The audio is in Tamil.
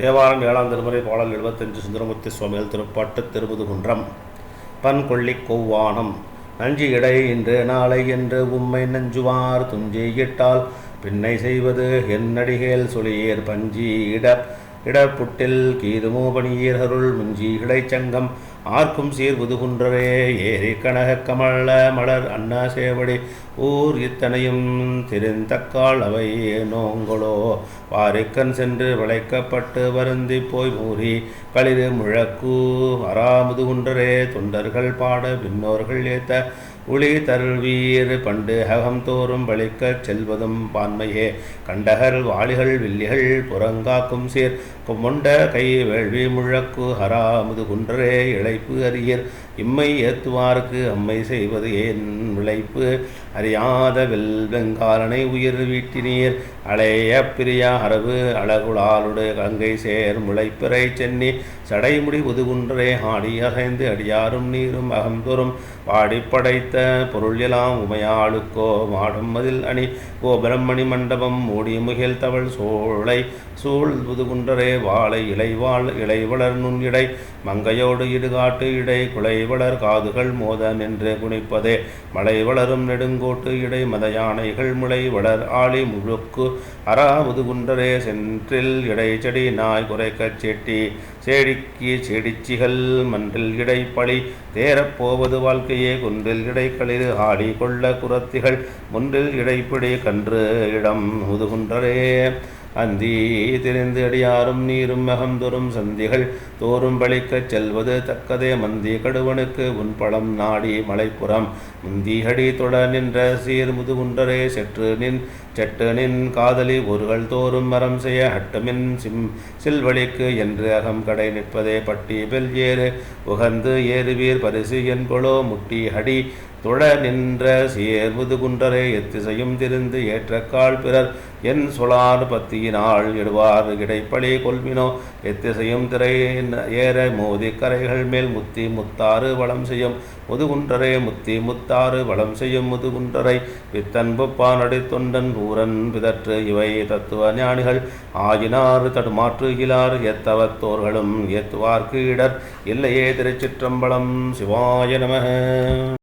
தேவாரம் ஏழாம் திருமுறை பாடல் எழுபத்தஞ்சு சுந்தரமூர்த்தி சுவாமிகள் திருப்பாட்டு திருமுதுகுன்றம். பன் கொள்ளி கொவ்வானம் நஞ்சு இடை இன்று நாளை என்று உம்மை நஞ்சுவார் துஞ்சி இட்டால் பின்னை செய்வது என்னடிகேல் சொலியேர் பஞ்சி இட இடப்புட்டில் கீதுமோ அருள் முஞ்சி இடைச்சங்கம். ஆர்க்கும் சீர் புதுகுன்றரே ஏரி கனக கமல மலர் அண்ணா சேவடி. ஊர் இத்தனையும் திருந்தக்கால் அவை நோங்களோ. வாரிக்கன் சென்று விளைக்கப்பட்டு வருந்தி போய் மூறி களிறு முழக்கு. அறாமுதுகுன்றரே தொண்டர்கள் பாட பின்னோர்கள் ஏத்த. உளி தருள்வீர் பண்டு அகம் தோறும் பழிக்கச் செல்வதும் பான்மையே. கண்டகர் வாளிகள் வில்லிகள் புறங்காக்கும் சீர். கொண்ட கை வேள்வி முழக்கு ஹரா முதுகுன்றரே இழைப்பு அறியர். இம்மை ஏத்துவார்க்கு அம்மை செய்வது ஏன் விளைப்பு அறியாத வில் வெங்காலனை உயிர் வீட்டினீர். அளைய பிரியா அரவு அழகுளாலுடு கங்கை சேர் முளைப்பிறை சென்னி. சடைமுடி உதுகுன்றே ஆடி அசைந்து அடியாரும் நீரும் அகந்தோறும் பாடிப்படைத்த பொருள் எல்லாம் உமையாளுக்கோ மாடும் மதில் அணி கோபுரமணி மண்டபம் மூடி முகில் தவள் சோழை சூழ் புதுகுன்றரே வாழை இலைவாள் இலை வளர் நுண் இடை மங்கையோடு இடுகாட்டு இடை குலை வளர் காதுகள் மோத நின்று குனிப்பதே மலை வளரும் நெடுங்கோட்டு இடை மத யானைகள் முளை வளர் ஆளி முழுக்கு அரா முதுகுன்றரே சென்றில் இடை செடி நாய் குறைக்கச் செட்டி சேடிக்கு செடிச்சிகள் மன்றில் இடை பழி தேரப்போவது வாழ்க்கையே குன்றில் இடை இடைக்களிறு ஆடி கொள்ள குரத்திகள் முன்றில் இடைப்பிடி கன்று இடம் முதுகுன்றரே. அந்தி திரிந்து அடியாரும் நீரும் மகந்தொரும் சந்திகள் தோறும் பழிக்கச் செல்வது தக்கதே. மந்தி கடுவனுக்கு உன் பழம் நாடி மலைப்புறம் முந்தியடி தொட நின்ற சீர் முதுகுன்றரே. செற்று நின் செட்டு நின் காதலி ஒருகள் தோறும் மரம் செய்ய ஹட்டுமின் சிம் சில்வழிக்கு என்று அகம் கடை நிற்பதே. பட்டி பெல் ஏறு உகந்து ஏறுவீர் பரிசு என்பொழோ முட்டி ஹடி துழ நின்ற சீர் முதுகுன்றரே எத்திசையும் திருந்து ஏற்றக்கால் பிறர். என் சொலார் பத்தியினால் இடுவார் இடைப்பழி கொள்வினோ எத்திசையும் திரை ஏற மோதி கரைகள் மேல் முத்தி முத்தாறு வளம் செய்யும். முதுகுன்றரை முத்தி முத்தாறு வளம் செய்யும் முதுகுன்றரை பித்தன்புப்பானடி அடித்தொண்டன் பூரன் பிதற்று இவை தத்துவ ஞானிகள். ஆயினார் தடுமாற்றுகிலார் எத்தவத்தோர்களும் ஏத்துவார்க்கு இடர். இல்லையே திருச்சிற்றம்பலம் சிவாய நம